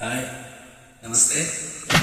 Hi. Namaste.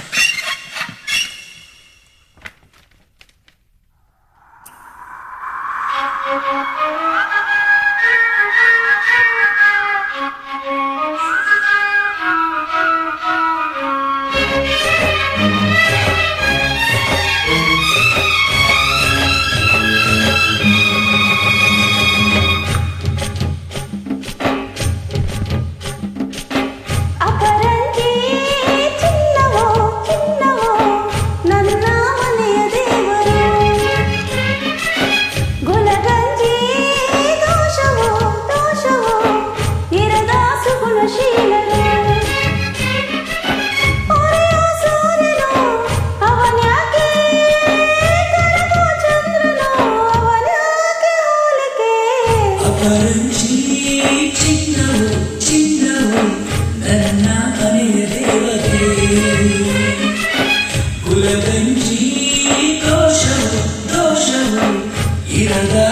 అపరించి చిన్నవు చిన్నవు నన్న అనే దేవతే కులగంచి దోషము దోషము ఇరగా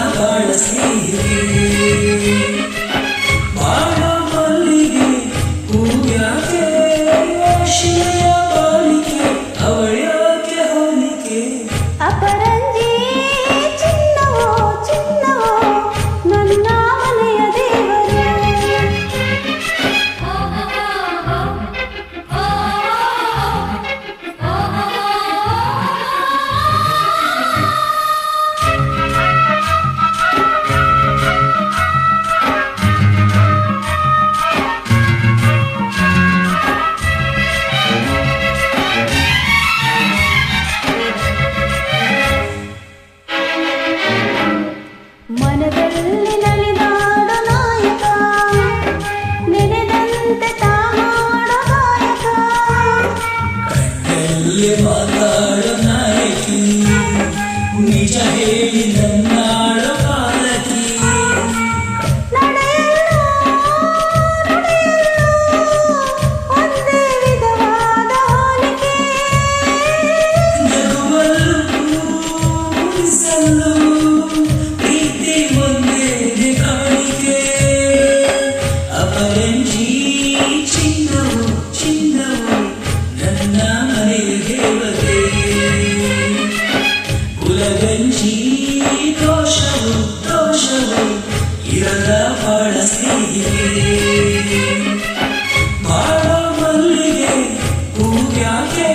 ಕುಲಗಂಜಿ ದೋಷವು ದೋಷವು ಇರದ ಬಳಸಿ. ಬಾಳ ಮಲ್ಲಿಗೆ ಹೂವ್ಯಾಕೆ